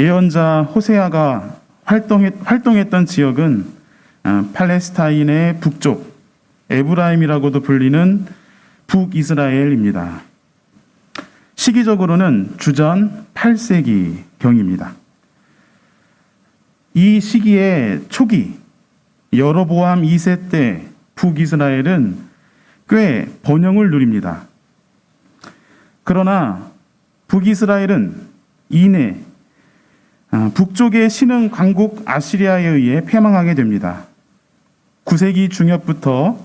예언자 호세아가 활동했, 활동했던 지역은 어, 팔레스타인의 북쪽 에브라임이라고도 불리는 북이스라엘입니다. 시기적으로는 주전 8세기 경입니다. 이 시기의 초기 여로보암 2세 때 북이스라엘은 꽤 번영을 누립니다. 그러나 북이스라엘은 이내 아, 북쪽의 신흥 강국 아시리아에 의해 패망하게 됩니다. 9세기 중엽부터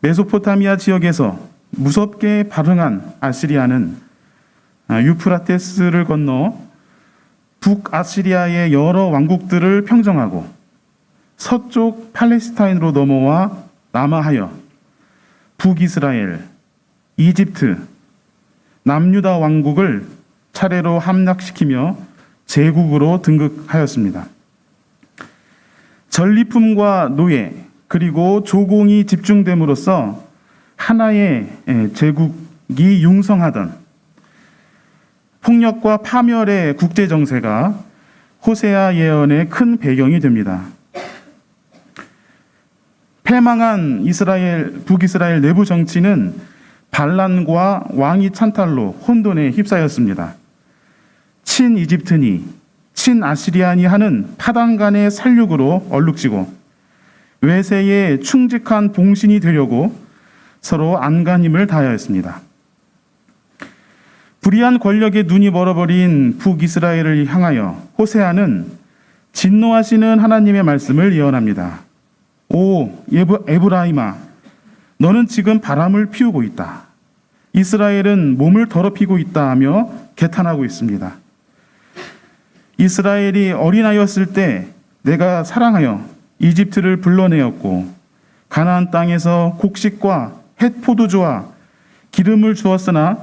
메소포타미아 지역에서 무섭게 발흥한 아시리아는 아, 유프라테스를 건너 북아시리아의 여러 왕국들을 평정하고 서쪽 팔레스타인으로 넘어와 남하하여 북이스라엘, 이집트, 남유다 왕국을 차례로 함락시키며 제국으로 등극하였습니다. 전리품과 노예 그리고 조공이 집중됨으로써 하나의 예, 제국이 융성하던 폭력과 파멸의 국제 정세가 호세아 예언의 큰 배경이 됩니다. 패망한 이스라엘 북이스라엘 내부 정치는 반란과 왕위 찬탈로 혼돈에 휩싸였습니다. 친 이집트니 친 아시리아니 하는 파당 간의 살육으로 얼룩지고 외세에 충직한 봉신이 되려고 서로 안간힘을 다하였습니다. 불의한 권력에 눈이 멀어버린 북이스라엘을 향하여 호세아는 진노하시는 하나님의 말씀을 예언합니다. 오 에브, 에브라임아 너는 지금 바람을 피우고 있다. 이스라엘은 몸을 더럽히고 있다 하며 개탄하고 있습니다. 이스라엘이 어린아이였을 때 내가 사랑하여 이집트를 불러내었고 가나안 땅에서 곡식과 햇 포도주와 기름을 주었으나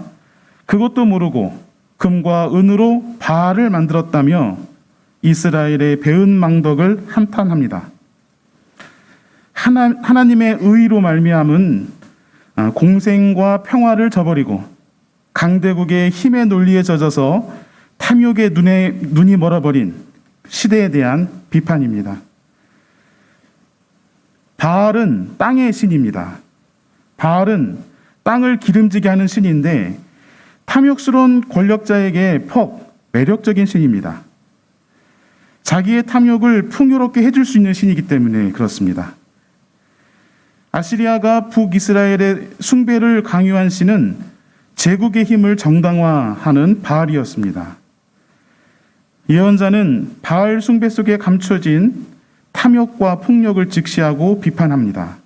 그것도 모르고 금과 은으로 바알을 만들었다며 이스라엘의 배은 망덕을 한탄합니다. 하나, 하나님의 의로 말미암은 아, 공생과 평화를 저버리고 강대국의 힘의 논리에 젖어서 탐욕의 눈에 눈이 멀어버린 시대에 대한 비판입니다. 바알은 땅의 신입니다. 바알은 땅을 기름지게 하는 신인데 탐욕스러운 권력자에게 퍽 매력적인 신입니다. 자기의 탐욕을 풍요롭게 해줄 수 있는 신이기 때문에 그렇습니다. 아시리아가 북이스라엘의 숭배를 강요한 신은 제국의 힘을 정당화하는 바알이었습니다. 예언자는 바알 숭배 속에 감춰진 탐욕과 폭력을 직시하고 비판합니다.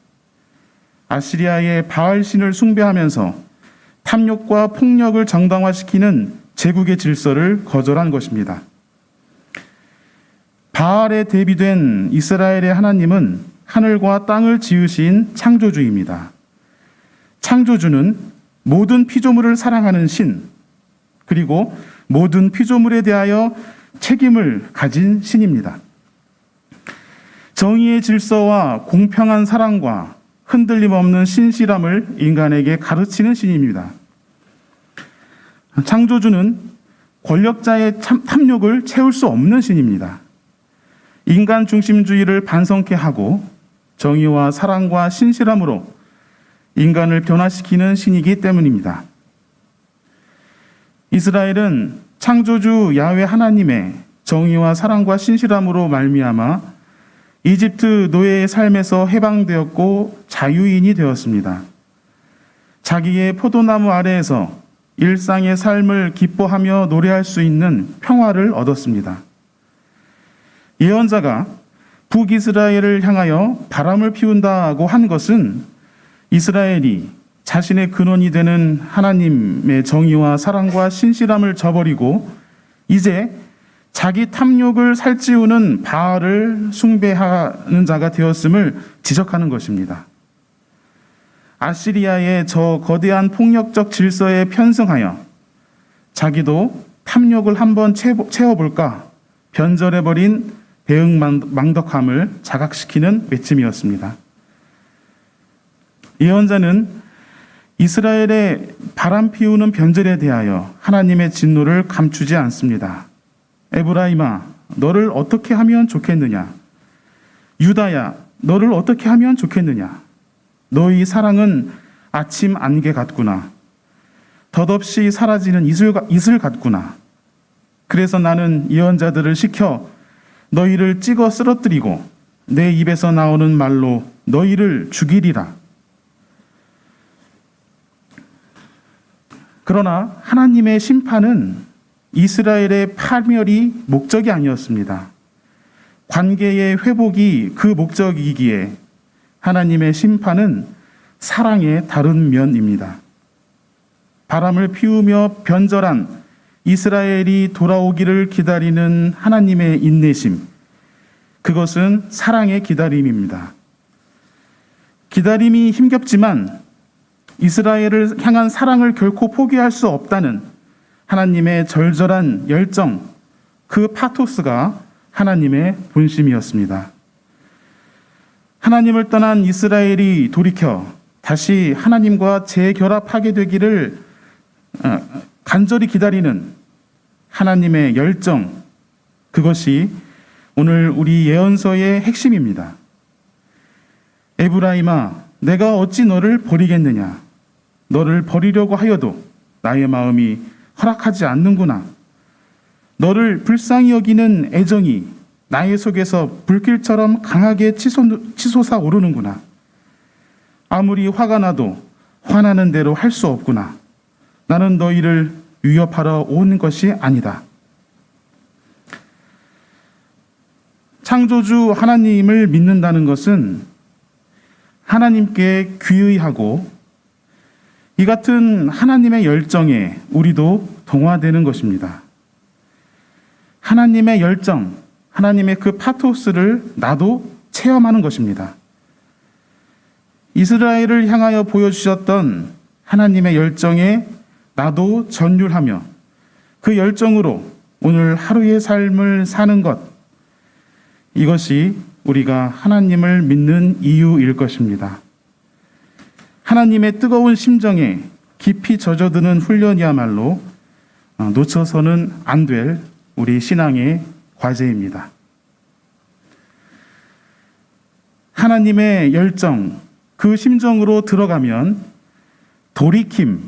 아시리아의 바알 신을 숭배하면서 탐욕과 폭력을 정당화시키는 제국의 질서를 거절한 것입니다. 바알에 대비된 이스라엘의 하나님은 하늘과 땅을 지으신 창조주입니다. 창조주는 모든 피조물을 사랑하는 신, 그리고 모든 피조물에 대하여 책임을 가진 신입니다. 정의의 질서와 공평한 사랑과 흔들림 없는 신실함을 인간에게 가르치는 신입니다. 창조주는 권력자의 탐욕을 채울 수 없는 신입니다. 인간 중심주의를 반성케 하고 정의와 사랑과 신실함으로 인간을 변화시키는 신이기 때문입니다. 이스라엘은 창조주 야훼 하나님의 정의와 사랑과 신실함으로 말미암아 이집트 노예의 삶에서 해방되었고 자유인이 되었습니다. 자기의 포도나무 아래에서 일상의 삶을 기뻐하며 노래할 수 있는 평화를 얻었습니다. 예언자가 북이스라엘을 향하여 바람을 피운다고 한 것은 이스라엘이 자신의 근원이 되는 하나님의 정의와 사랑과 신실함을 저버리고 이제 자기 탐욕을 살찌우는 바알을 숭배하는 자가 되었음을 지적하는 것입니다. 아시리아의 저 거대한 폭력적 질서에 편승하여 자기도 탐욕을 한번 채워볼까 변절해버린 대응 망덕함을 자각시키는 외침이었습니다. 예언자는 이스라엘의 바람 피우는 변절에 대하여 하나님의 진노를 감추지 않습니다. 에브라임아, 너를 어떻게 하면 좋겠느냐? 유다야, 너를 어떻게 하면 좋겠느냐? 너희 사랑은 아침 안개 같구나. 덧없이 사라지는 이슬, 이슬 같구나. 그래서 나는 예언자들을 시켜 너희를 찍어 쓰러뜨리고 내 입에서 나오는 말로 너희를 죽이리라. 그러나 하나님의 심판은 이스라엘의 파멸이 목적이 아니었습니다. 관계의 회복이 그 목적이기에 하나님의 심판은 사랑의 다른 면입니다. 바람을 피우며 변절한 이스라엘이 돌아오기를 기다리는 하나님의 인내심. 그것은 사랑의 기다림입니다. 기다림이 힘겹지만 이스라엘을 향한 사랑을 결코 포기할 수 없다는 하나님의 절절한 열정, 그 파토스가 하나님의 본심이었습니다. 하나님을 떠난 이스라엘이 돌이켜 다시 하나님과 재결합하게 되기를 어, 간절히 기다리는 하나님의 열정, 그것이 오늘 우리 예언서의 핵심입니다. 에브라임아, 내가 어찌 너를 버리겠느냐? 너를 버리려고 하여도 나의 마음이 허락하지 않는구나. 너를 불쌍히 여기는 애정이 나의 속에서 불길처럼 강하게 치솟, 치솟아 오르는구나. 아무리 화가 나도 화나는 대로 할 수 없구나. 나는 너희를 위협하러 온 것이 아니다. 창조주 하나님을 믿는다는 것은 하나님께 귀의하고 이 같은 하나님의 열정에 우리도 동화되는 것입니다. 하나님의 열정, 하나님의 그 파토스를 나도 체험하는 것입니다. 이스라엘을 향하여 보여주셨던 하나님의 열정에 나도 전율하며 그 열정으로 오늘 하루의 삶을 사는 것, 이것이 우리가 하나님을 믿는 이유일 것입니다. 하나님의 뜨거운 심정에 깊이 젖어드는 훈련이야말로 어, 놓쳐서는 안 될 우리 신앙의 과제입니다. 하나님의 열정, 그 심정으로 들어가면 돌이킴,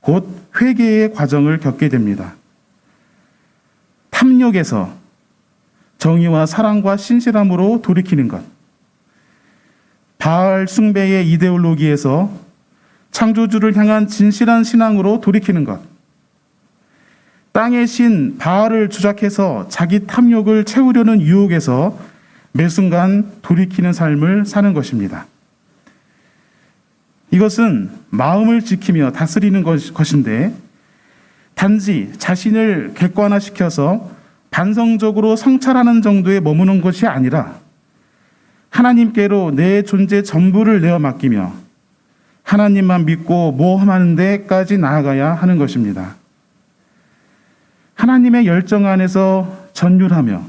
곧 회개의 과정을 겪게 됩니다. 탐욕에서 정의와 사랑과 신실함으로 돌이키는 것. 바알 숭배의 이데올로기에서 창조주를 향한 진실한 신앙으로 돌이키는 것. 땅의 신 바알을 주작해서 자기 탐욕을 채우려는 유혹에서 매 순간 돌이키는 삶을 사는 것입니다. 이것은 마음을 지키며 다스리는 것인데 단지 자신을 객관화시켜서 반성적으로 성찰하는 정도에 머무는 것이 아니라 하나님께로 내 존재 전부를 내어 맡기며 하나님만 믿고 모험하는 데까지 나아가야 하는 것입니다. 하나님의 열정 안에서 전율하며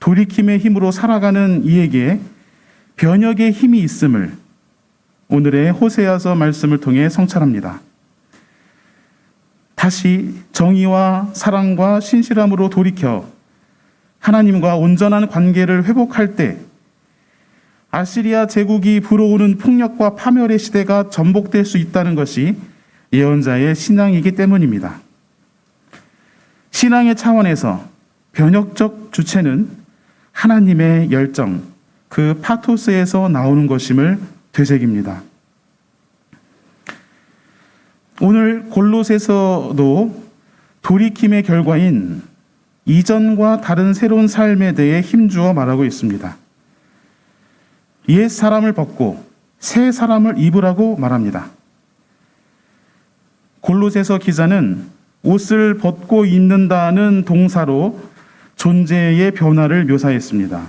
돌이킴의 힘으로 살아가는 이에게 변혁의 힘이 있음을 오늘의 호세아서 말씀을 통해 성찰합니다. 다시 정의와 사랑과 신실함으로 돌이켜 하나님과 온전한 관계를 회복할 때 아시리아 제국이 불어오는 폭력과 파멸의 시대가 전복될 수 있다는 것이 예언자의 신앙이기 때문입니다. 신앙의 차원에서 변혁적 주체는 하나님의 열정, 그 파토스에서 나오는 것임을 되새깁니다. 오늘 골롯에서도 돌이킴의 결과인 이전과 다른 새로운 삶에 대해 힘주어 말하고 있습니다. 옛 사람을 벗고 새 사람을 입으라고 말합니다. 골롯에서 기자는 옷을 벗고 입는다는 동사로 존재의 변화를 묘사했습니다.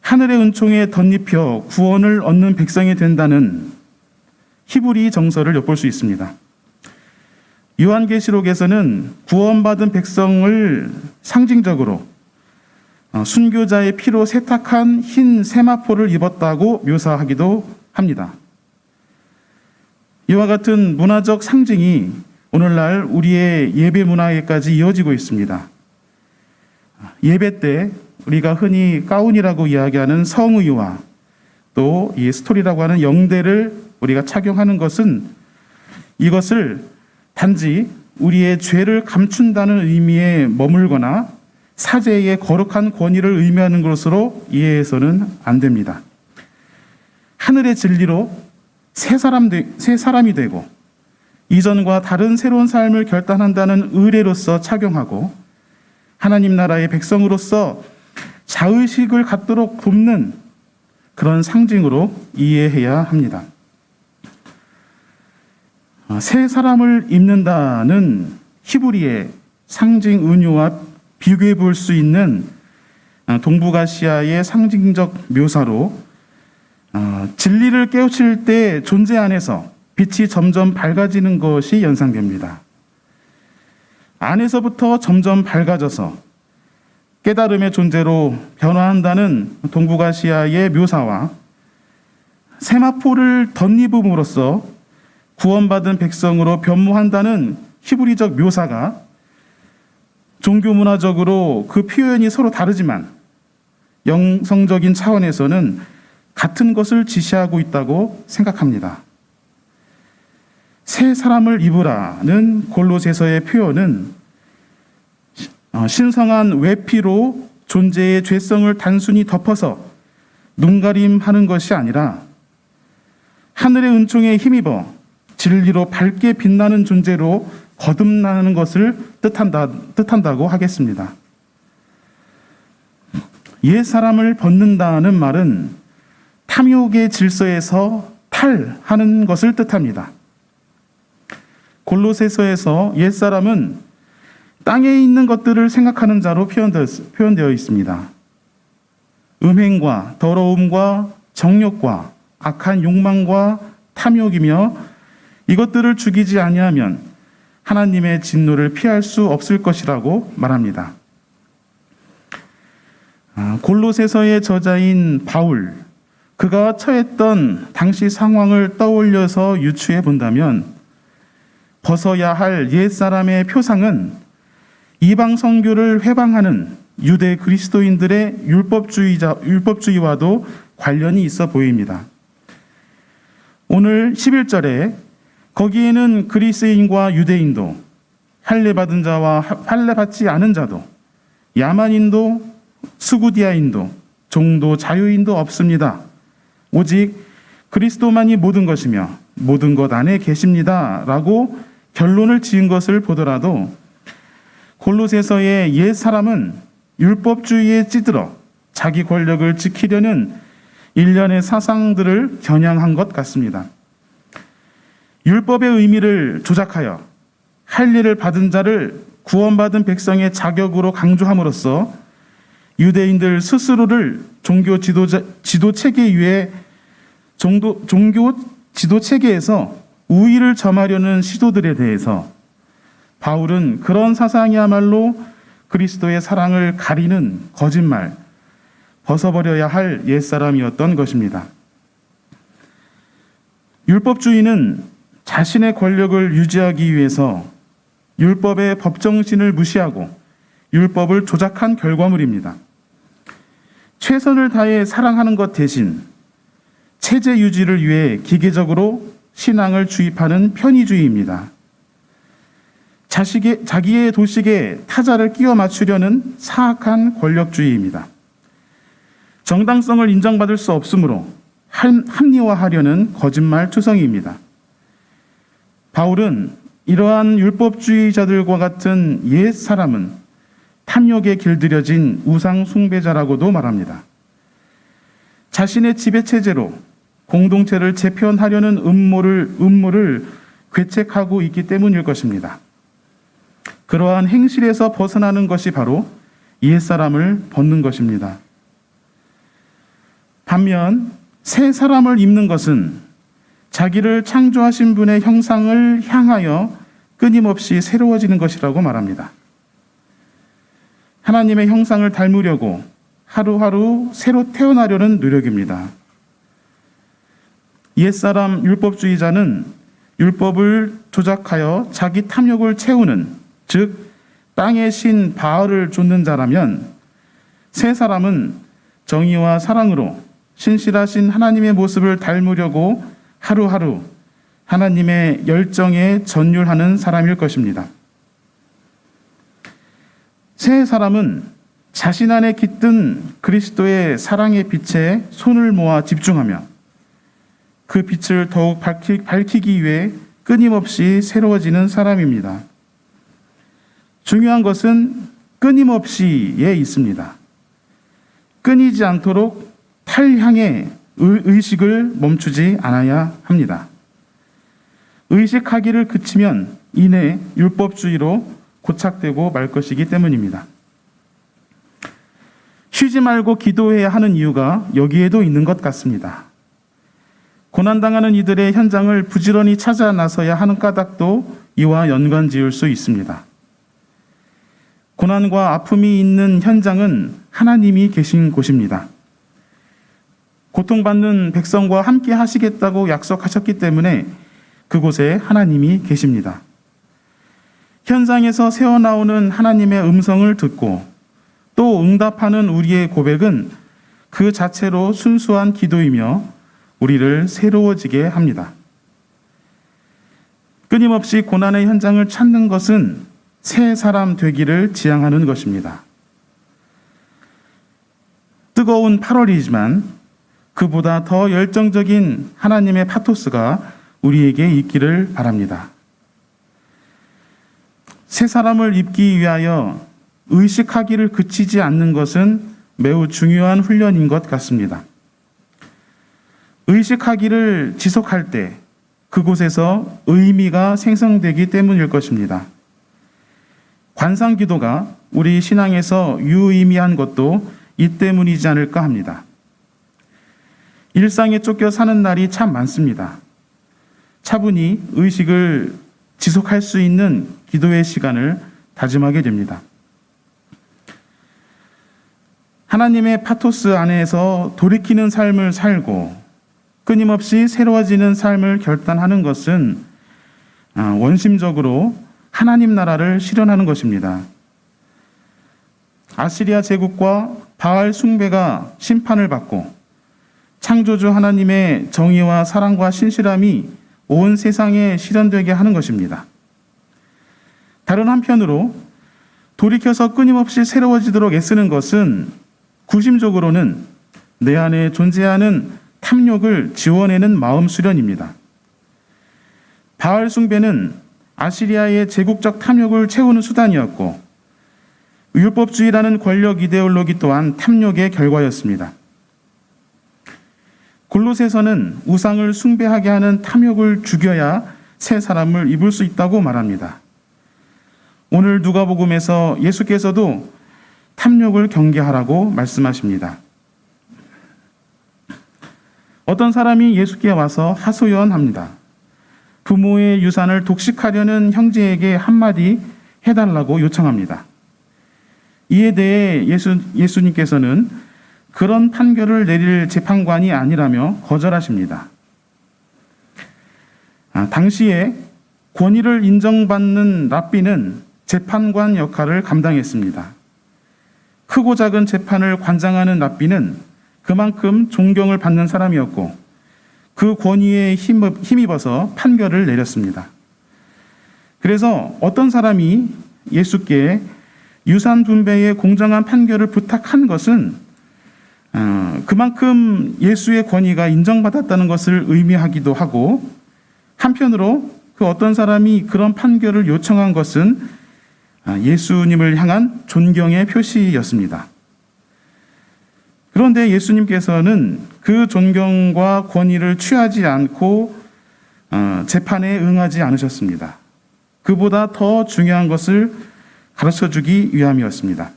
하늘의 은총에 덧입혀 구원을 얻는 백성이 된다는 히브리 정서를 엿볼 수 있습니다. 요한계시록에서는 구원받은 백성을 상징적으로 어, 순교자의 피로 세탁한 흰 세마포를 입었다고 묘사하기도 합니다. 이와 같은 문화적 상징이 오늘날 우리의 예배 문화에까지 이어지고 있습니다. 예배 때 우리가 흔히 가운이라고 이야기하는 성의와 또 이 스토리라고 하는 영대를 우리가 착용하는 것은 이것을 단지 우리의 죄를 감춘다는 의미에 머물거나 사제의 거룩한 권위를 의미하는 것으로 이해해서는 안 됩니다. 하늘의 진리로 새 사람 되, 새 사람이 되고 이전과 다른 새로운 삶을 결단한다는 의례로서 착용하고 하나님 나라의 백성으로서 자의식을 갖도록 돕는 그런 상징으로 이해해야 합니다. 아, 새 사람을 입는다는 히브리의 상징 은유와 비교해 볼 수 있는 아, 동북아시아의 상징적 묘사로 아, 진리를 깨우칠 때 존재 안에서 빛이 점점 밝아지는 것이 연상됩니다. 안에서부터 점점 밝아져서 깨달음의 존재로 변화한다는 동북아시아의 묘사와 세마포를 덧입음으로써 구원받은 백성으로 변모한다는 히브리적 묘사가 종교 문화적으로 그 표현이 서로 다르지만 영성적인 차원에서는 같은 것을 지시하고 있다고 생각합니다. 새 사람을 입으라는 골로새서의 표현은 어, 신성한 외피로 존재의 죄성을 단순히 덮어서 눈가림하는 것이 아니라 하늘의 은총에 힘입어 진리로 밝게 빛나는 존재로 거듭나는 것을 뜻한다, 뜻한다고 하겠습니다. 옛 사람을 벗는다는 말은 탐욕의 질서에서 탈하는 것을 뜻합니다. 골로새서에서 옛 사람은 땅에 있는 것들을 생각하는 자로 표현되어 있습니다. 음행과 더러움과 정욕과 악한 욕망과 탐욕이며 이것들을 죽이지 아니하면 하나님의 진노를 피할 수 없을 것이라고 말합니다. 아, 골로새서의 저자인 바울 그가 처했던 당시 상황을 떠올려서 유추해 본다면 벗어야 할 옛 사람의 표상은 이방 선교를 회방하는 유대 그리스도인들의 율법주의자 율법주의와도 관련이 있어 보입니다. 오늘 11절에 거기에는 그리스인과 유대인도 할례 받은 자와 할례 받지 않은 자도 야만인도 수구디아인도 종도 자유인도 없습니다. 오직 그리스도만이 모든 것이며 모든 것 안에 계십니다라고 결론을 지은 것을 보더라도 골로새서의 옛 사람은 율법주의에 찌들어 자기 권력을 지키려는 일련의 사상들을 겨냥한 것 같습니다. 율법의 의미를 조작하여 할례를 받은 자를 구원받은 백성의 자격으로 강조함으로써 유대인들 스스로를 종교 지도자, 지도 체계 위에 종도, 종교 지도 체계에서 우위를 점하려는 시도들에 대해서 바울은 그런 사상이야말로 그리스도의 사랑을 가리는 거짓말, 벗어버려야 할 옛사람이었던 것입니다. 율법주의는 자신의 권력을 유지하기 위해서 율법의 법정신을 무시하고 율법을 조작한 결과물입니다. 최선을 다해 사랑하는 것 대신 체제 유지를 위해 기계적으로 신앙을 주입하는 편의주의입니다. 자식의, 자기의 도식에 타자를 끼워 맞추려는 사악한 권력주의입니다. 정당성을 인정받을 수 없으므로 합리화하려는 거짓말 투성이입니다. 바울은 이러한 율법주의자들과 같은 옛 사람은 탐욕에 길들여진 우상 숭배자라고도 말합니다. 자신의 지배 체제로 공동체를 재편하려는 음모를 음모를 괴책하고 있기 때문일 것입니다. 그러한 행실에서 벗어나는 것이 바로 옛사람을 벗는 것입니다. 반면 새 사람을 입는 것은 자기를 창조하신 분의 형상을 향하여 끊임없이 새로워지는 것이라고 말합니다. 하나님의 형상을 닮으려고 하루하루 새로 태어나려는 노력입니다. 옛사람 율법주의자는 율법을 조작하여 자기 탐욕을 채우는 즉 땅의 신 바알을 좇는 자라면 세 사람은 정의와 사랑으로 신실하신 하나님의 모습을 닮으려고 하루하루 하나님의 열정에 전율하는 사람일 것입니다. 세 사람은 자신 안에 깃든 그리스도의 사랑의 빛에 손을 모아 집중하며 그 빛을 더욱 밝히, 밝히기 위해 끊임없이 새로워지는 사람입니다. 중요한 것은 끊임없이에 있습니다. 끊이지 않도록 탈향의 의- 의식을 멈추지 않아야 합니다. 의식하기를 그치면 이내 율법주의로 고착되고 말 것이기 때문입니다. 쉬지 말고 기도해야 하는 이유가 여기에도 있는 것 같습니다. 고난당하는 이들의 현장을 부지런히 찾아 나서야 하는 까닭도 이와 연관 지을 수 있습니다. 고난과 아픔이 있는 현장은 하나님이 계신 곳입니다. 고통받는 백성과 함께 하시겠다고 약속하셨기 때문에 그곳에 하나님이 계십니다. 현장에서 새어나오는 하나님의 음성을 듣고 또 응답하는 우리의 고백은 그 자체로 순수한 기도이며 우리를 새로워지게 합니다. 끊임없이 고난의 현장을 찾는 것은 새 사람 되기를 지향하는 것입니다. 뜨거운 8월이지만 그보다 더 열정적인 하나님의 파토스가 우리에게 있기를 바랍니다. 새 사람을 입기 위하여 의식하기를 그치지 않는 것은 매우 중요한 훈련인 것 같습니다. 의식하기를 지속할 때 그곳에서 의미가 생성되기 때문일 것입니다. 관상 기도가 우리 신앙에서 유의미한 것도 이 때문이지 않을까 합니다. 일상에 쫓겨 사는 날이 참 많습니다. 차분히 의식을 지속할 수 있는 기도의 시간을 다짐하게 됩니다. 하나님의 파토스 안에서 돌이키는 삶을 살고 끊임없이 새로워지는 삶을 결단하는 것은 아, 원심적으로 하나님 나라를 실현하는 것입니다. 아시리아 제국과 바알 숭배가 심판을 받고 창조주 하나님의 정의와 사랑과 신실함이 온 세상에 실현되게 하는 것입니다. 다른 한편으로 돌이켜서 끊임없이 새로워지도록 애쓰는 것은 구심적으로는 내 안에 존재하는 탐욕을 지워내는 마음 수련입니다. 바알 숭배는 아시리아의 제국적 탐욕을 채우는 수단이었고 율법주의라는 권력 이데올로기 또한 탐욕의 결과였습니다. 골로새서는 우상을 숭배하게 하는 탐욕을 죽여야 새 사람을 입을 수 있다고 말합니다. 오늘 누가복음에서 예수께서도 탐욕을 경계하라고 말씀하십니다. 어떤 사람이 예수께 와서 하소연합니다. 부모의 유산을 독식하려는 형제에게 한마디 해달라고 요청합니다. 이에 대해 예수, 예수님께서는 그런 판결을 내릴 재판관이 아니라며 거절하십니다. 아, 당시에 권위를 인정받는 랍비는 재판관 역할을 감당했습니다. 크고 작은 재판을 관장하는 랍비는 그만큼 존경을 받는 사람이었고 그 권위에 힘- 힘입어서 판결을 내렸습니다. 그래서 어떤 사람이 예수께 유산 분배의 공정한 판결을 부탁한 것은 어, 그만큼 예수의 권위가 인정받았다는 것을 의미하기도 하고 한편으로 그 어떤 사람이 그런 판결을 요청한 것은 아, 예수님을 향한 존경의 표시였습니다. 그런데 예수님께서는 그 존경과 권위를 취하지 않고 어, 재판에 응하지 않으셨습니다. 그보다 더 중요한 것을 가르쳐 주기 위함이었습니다.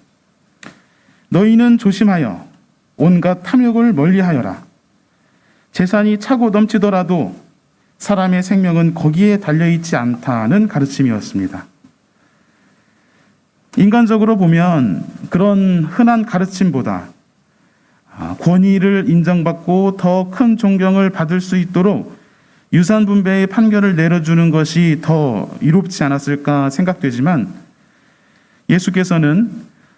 너희는 조심하여 온갖 탐욕을 멀리하여라. 재산이 차고 넘치더라도 사람의 생명은 거기에 달려 있지 않다는 가르침이었습니다. 인간적으로 보면 그런 흔한 가르침보다 아, 권위를 인정받고 더 큰 존경을 받을 수 있도록 유산 분배의 판결을 내려주는 것이 더 이롭지 않았을까 생각되지만 예수께서는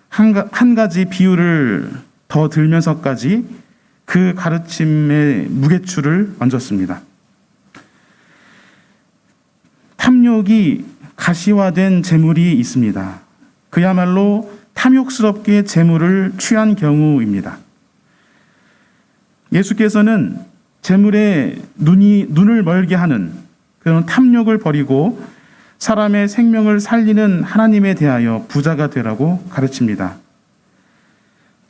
한 가지 비유를 더 들면서까지 그 가르침의 무게추를 얹었습니다. 탐욕이 가시화된 재물이 있습니다. 그야말로 탐욕스럽게 재물을 취한 경우입니다. 예수께서는 재물에 눈이 눈을 멀게 하는 그런 탐욕을 버리고 사람의 생명을 살리는 하나님에 대하여 부자가 되라고 가르칩니다.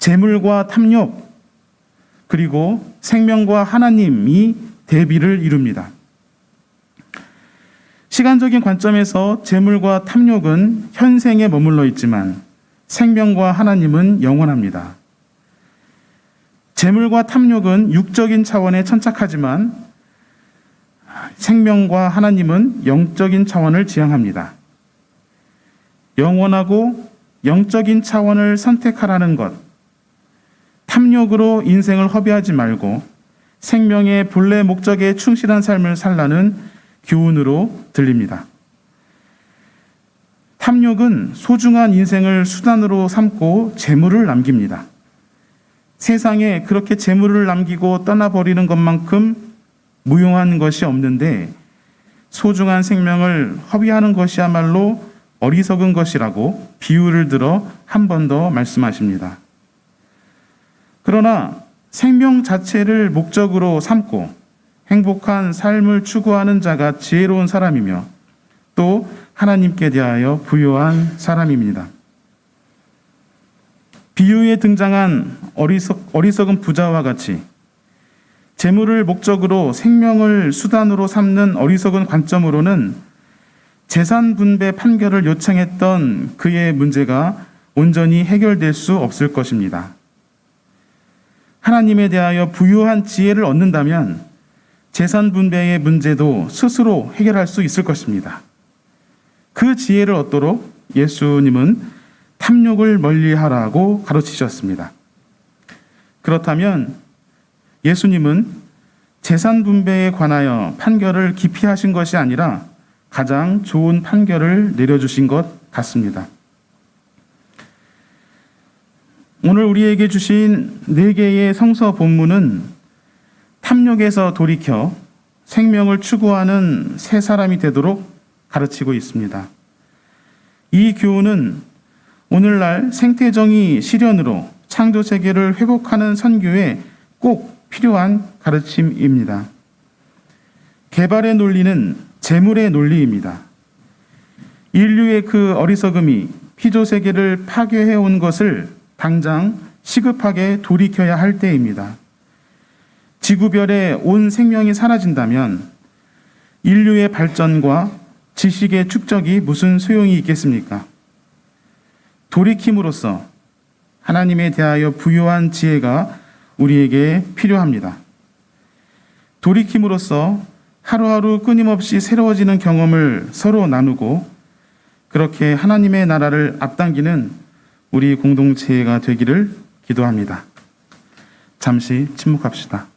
재물과 탐욕 그리고 생명과 하나님이 대비를 이룹니다. 시간적인 관점에서 재물과 탐욕은 현생에 머물러 있지만 생명과 하나님은 영원합니다. 재물과 탐욕은 육적인 차원에 천착하지만 생명과 하나님은 영적인 차원을 지향합니다. 영원하고 영적인 차원을 선택하라는 것, 탐욕으로 인생을 허비하지 말고 생명의 본래 목적에 충실한 삶을 살라는 교훈으로 들립니다. 탐욕은 소중한 인생을 수단으로 삼고 재물을 남깁니다. 세상에 그렇게 재물을 남기고 떠나버리는 것만큼 무용한 것이 없는데 소중한 생명을 허비하는 것이야말로 어리석은 것이라고 비유를 들어 한 번 더 말씀하십니다. 그러나 생명 자체를 목적으로 삼고 행복한 삶을 추구하는 자가 지혜로운 사람이며 또 하나님께 대하여 부요한 사람입니다. 비유에 등장한 어리석, 어리석은 부자와 같이 재물을 목적으로 생명을 수단으로 삼는 어리석은 관점으로는 재산 분배 판결을 요청했던 그의 문제가 온전히 해결될 수 없을 것입니다. 하나님에 대하여 부유한 지혜를 얻는다면 재산 분배의 문제도 스스로 해결할 수 있을 것입니다. 그 지혜를 얻도록 예수님은 탐욕을 멀리하라고 가르치셨습니다. 그렇다면 예수님은 재산 분배에 관하여 판결을 기피하신 것이 아니라 가장 좋은 판결을 내려주신 것 같습니다. 오늘 우리에게 주신 네 개의 성서 본문은 탐욕에서 돌이켜 생명을 추구하는 새 사람이 되도록 가르치고 있습니다. 이 교훈은 오늘날 생태정의 실현으로 창조 세계를 회복하는 선교에 꼭 필요한 가르침입니다. 개발의 논리는 재물의 논리입니다. 인류의 그 어리석음이 피조 세계를 파괴해 온 것을 당장 시급하게 돌이켜야 할 때입니다. 지구별의 온 생명이 사라진다면 인류의 발전과 지식의 축적이 무슨 소용이 있겠습니까? 돌이킴으로써 하나님에 대하여 부유한 지혜가 우리에게 필요합니다. 돌이킴으로써 하루하루 끊임없이 새로워지는 경험을 서로 나누고 그렇게 하나님의 나라를 앞당기는 우리 공동체가 되기를 기도합니다. 잠시 침묵합시다.